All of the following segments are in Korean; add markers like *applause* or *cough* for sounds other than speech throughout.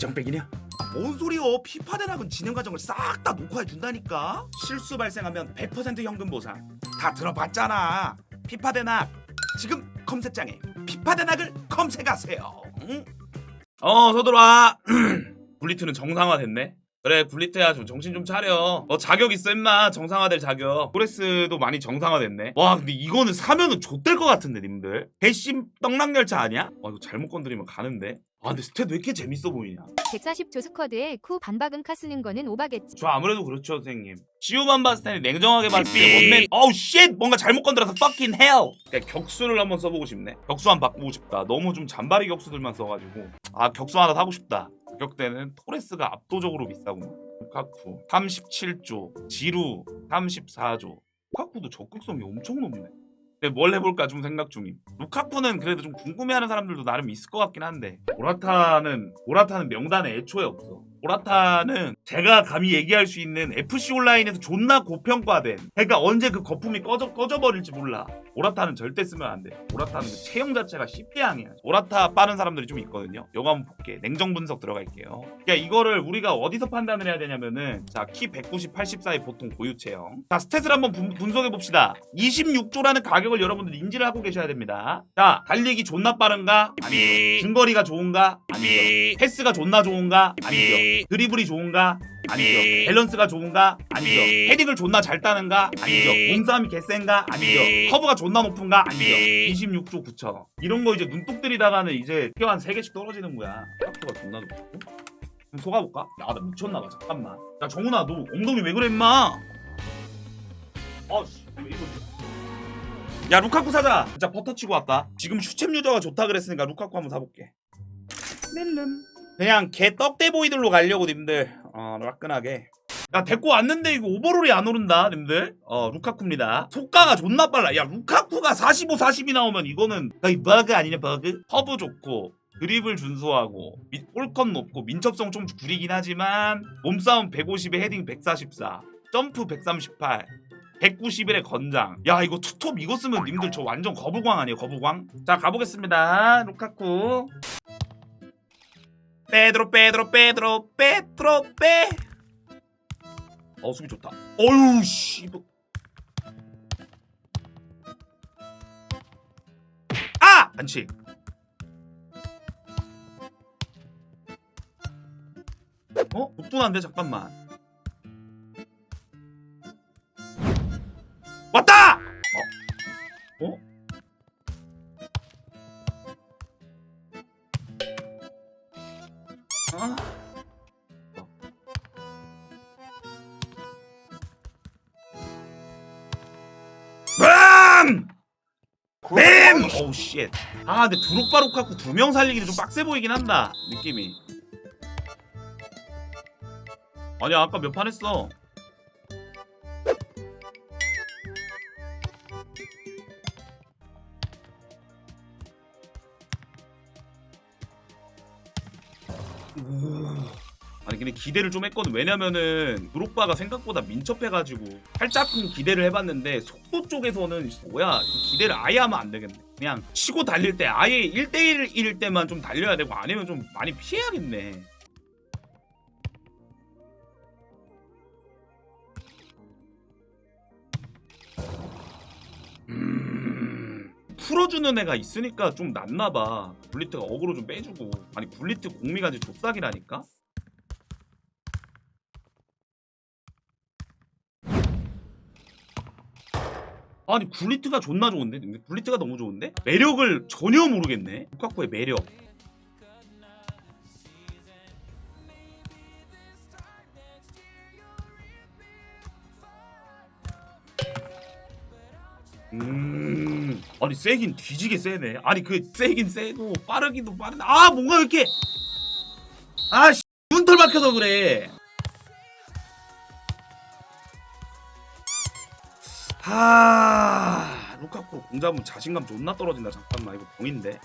짱백이냐? 뭔 소리요? 피파 대낙은 진행 과정을 싹 다 녹화해 준다니까. 실수 발생하면 100% 현금 보상. 다 들어봤잖아. 피파 대낙. 지금 검색창에 피파 대낙을 검색하세요. 응? 어, 서들어와. 굴리트는 *clears throat* 정상화됐네. 그래 굴리트야 좀 정신 좀 차려 너 자격 있어 임마 정상화될 자격 토레스도 많이 정상화됐네 와 근데 이거는 사면은 좆될 것 같은데 님들 배심 떡락열차 아니야? 와 이거 잘못 건드리면 가는데 아 근데 스탯 왜 이렇게 재밌어 보이냐? 140조 스쿼드에 쿠 반박음카 쓰는 거는 오바겠지. 저 아무래도 그렇죠 선생님. 지우만 봤을 때는 냉정하게 봤을 때 원맨 어우 쉣! 뭔가 잘못 건드려서 fucking hell! 그러니까 격수를 한번 써보고 싶네. 격수 한번 바꾸고 싶다. 너무 좀 잔바리 격수들만 써가지고. 아 격수 하나 사고 싶다. 가격대는 토레스가 압도적으로 비싸구나. 루카쿠 37조 지루 34조. 루카쿠도 적극성이 엄청 높네 뭘 해볼까 좀 생각 중임. 루카쿠는 그래도 좀 궁금해하는 사람들도 나름 있을 것 같긴 한데. 모라타는 모라타는 모라타는 애초에 없어 모라타는 제가 감히 얘기할 수 있는 FC 온라인에서 존나 고평가된 그러니까 언제 그 거품이 꺼져, 꺼져버릴지 몰라. 모라타는 절대 쓰면 안돼. 모라타는 그 체형 자체가 십대양이야 모라타 빠는 사람들이 좀 있거든요. 요거 한번 볼게. 냉정 분석 들어갈게요. 그러니까 이거를 우리가 어디서 판단을 해야 되냐면은 자키 190, 84의 보통 고유 체형. 자 스탯을 한번 분, 분석해 봅시다. 26조라는 가격을 여러분들 인지를 하고 계셔야 됩니다. 자 달리기 존나 빠른가? 아니죠. 중거리가 좋은가? 아니죠. 패스가 존나 좋은가? 아니죠 드리블이 좋은가? 아니죠. 밸런스가 좋은가? 아니죠. 헤딩을 존나 잘 따는가? 아니죠. 몸싸움이 개센가? 아니죠. 커브가 존나 높은가? 아니죠. 26조 9천. 이런 거 이제 눈독 들이다가는 이제 피어 한 3개씩 떨어지는 거야. 값도가 존나 높고. 그럼 속아볼까? 야, 나 미쳤나봐. 잠깐만. 야, 정훈아, 너 엉덩이 왜 그래, 임마? 아씨, 왜 이거. 야, 루카쿠 사자. 진짜 버터 치고 왔다. 지금 슈챔 유저가 좋다 그랬으니까 루카쿠 한번 사볼게. 멜름. 그냥 개 떡대 보이들로 가려고 님들. 어 화끈하게. 야 데리고 왔는데 이거 오버롤이 안 오른다 님들? 어 루카쿠입니다. 속가가 존나 빨라. 야 루카쿠가 45 40이 나오면 이거는 거의 버그 아니냐 버그? 허브 좋고 드리블 준수하고 미- 볼컷 높고 민첩성 좀 구리긴 하지만 몸싸움 150에 헤딩 144 점프 138 191의 건장. 야 이거 투톱 이거 쓰면 님들 저 완전 거부광 아니에요 거부광? 자 가보겠습니다. 루카쿠 빼드로 빼드로 빼드로 빼드로 빼. 어 수비 좋다. 어유 씨. 뭐. 아 반칙. 어 독분한데 잠깐만. 아. 뱀! 뱀! 오우 쉣. 아 근데 드록바 루카쿠 두명 살리기는 좀 빡세 보이긴 한다 느낌이. 아니 아까 몇 판 했어. 기대를 좀 했거든. 왜냐면은 드록바가 생각보다 민첩해가지고 살짝은 기대를 해봤는데 속도 쪽에서는 뭐야 기대를 아예 하면 안 되겠네. 그냥 치고 달릴 때 아예 1대1일 때만 좀 달려야 되고 아니면 좀 많이 피해야겠네. 음... 풀어주는 애가 있으니까 좀 낫나봐. 굴리트가 어그로 좀 빼주고. 아니 굴리트 공미가 이제 족삭이라니까 아니 굴리트가 존나 좋은데? 굴리트가 너무 좋은데? 매력을 전혀 모르겠네. 루카쿠의 매력. 음 아니 세긴 뒤지게 세네. 아니 그 세긴 세고 빠르기도 빠른데. 아 뭔가 왜 이렇게. 아씨 눈털 박혀서 그래 아 루카쿠 공 잡으면 자신감 존나 떨어진다 잠깐만. 이거 병인데.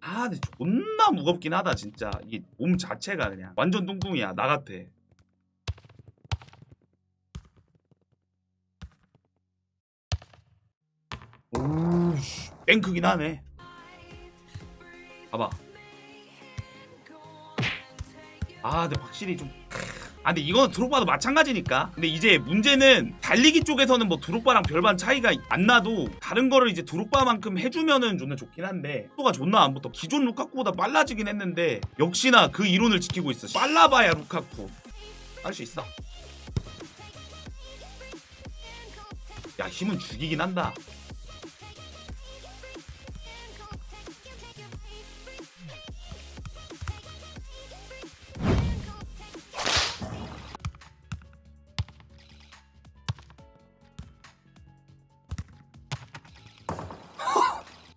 아아 근데 존나 무겁긴 하다 진짜. 이게 몸 자체가 그냥 완전 뚱뚱이야 나 같아 땡크긴 하네. 봐봐. 아 근데 확실히 좀 아 근데 이건 드록바도 마찬가지니까. 근데 이제 문제는 달리기 쪽에서는 뭐 드록바랑 별반 차이가 안 나도 다른 거를 이제 드록바만큼 해주면은 존나 좋긴 한데 속도가 존나 안 붙어. 기존 루카쿠보다 빨라지긴 했는데 역시나 그 이론을 지키고 있어. 빨라봐야 루카쿠. 할 수 있어. 야 힘은 죽이긴 한다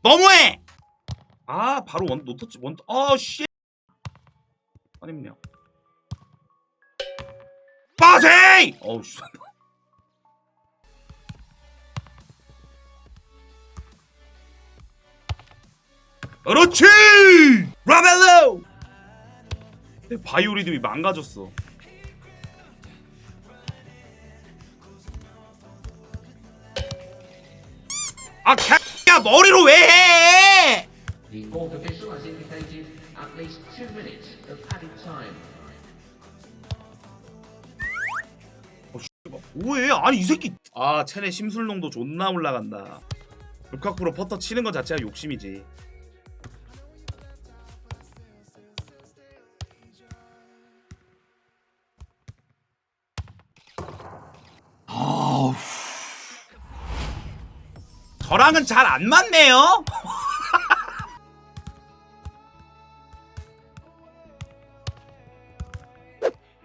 너무해! 아 바로 원 노터치 원 어씨 아니면요 빠세이! 어우 씨 그렇지! 라벨로! 내 바이오 리듬이 망가졌어 아 캬야 머리로 왜 해! 어, 뭐해? 아니 이 새끼 아 체내 심술농도 존나 올라간다 루카쿠로 퍼터 치는 것 자체가 욕심이지 저랑은 잘 안 맞네요. *laughs*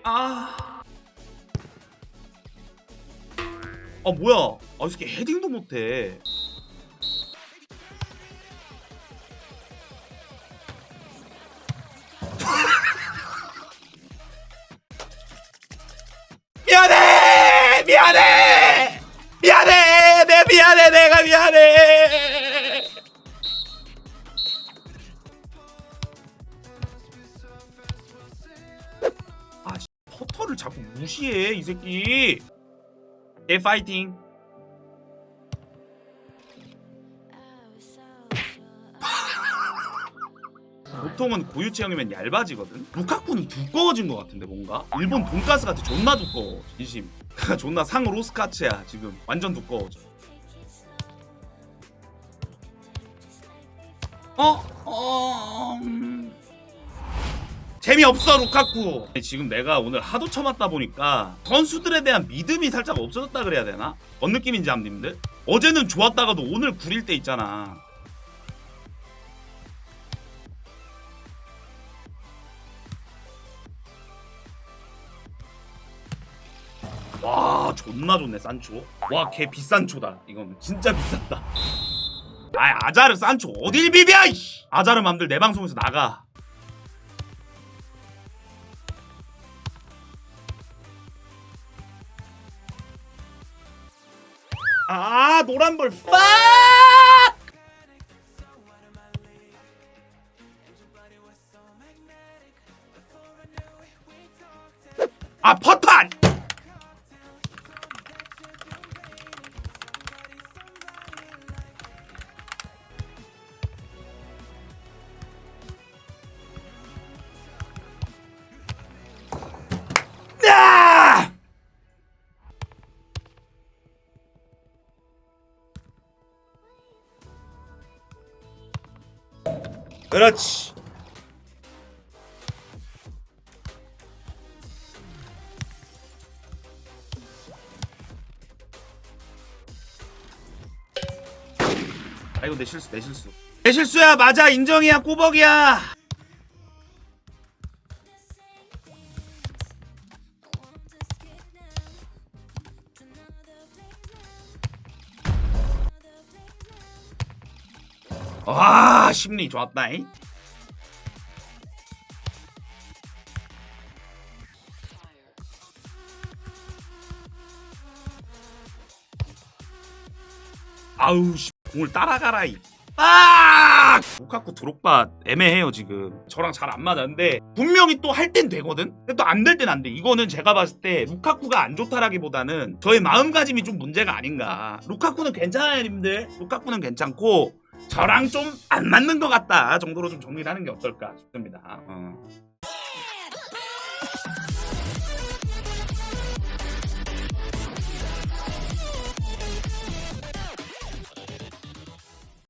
아. 아 뭐야? 아 이 새끼 헤딩도 못해 무시해 이 새끼. 예 파이팅. *laughs* 보통은 고유 체형이면 얇아지거든? 루카쿠는 두꺼워진 것 같은데 뭔가? 일본 돈가스 같아 존나 두꺼워 진심. *laughs* 존나 상 로스카츠야 지금. 완전 두꺼워져. 어? 어... 음... 재미없어 루카쿠. 지금 내가 오늘 하도 쳐맞다 보니까 선수들에 대한 믿음이 살짝 없어졌다 그래야 되나? 뭔 느낌인지 암님들? 어제는 좋았다가도 오늘 구릴 때 있잖아. 와 존나 좋네 산초. 와 걔 비싼 초다. 이건 진짜 비쌌다. 아 아자르 산초. 어딜 비벼. 아자르 맘들 내 방송에서 나가 아 노란불 빡! 아 퍼탄! 그렇지. 아이고 내 실수 내 실수. 내 실수야. 맞아. 인정이야. 꼬벅이야 와 심리 좋았다잉 아우 씨 공을 따라가라 이 아! 루카쿠 드록바 애매해요 지금. 저랑 잘 안 맞았는데 분명히 또 할 땐 되거든. 근데 또 안 될 땐 안 돼. 이거는 제가 봤을 때 루카쿠가 안 좋다라기보다는 저의 마음가짐이 좀 문제가 아닌가. 루카쿠는 괜찮아요, 님들. 루카쿠는 괜찮고 저랑 좀 안 맞는 것 같다 정도로 좀 정리를 하는 게 어떨까 싶습니다. 어.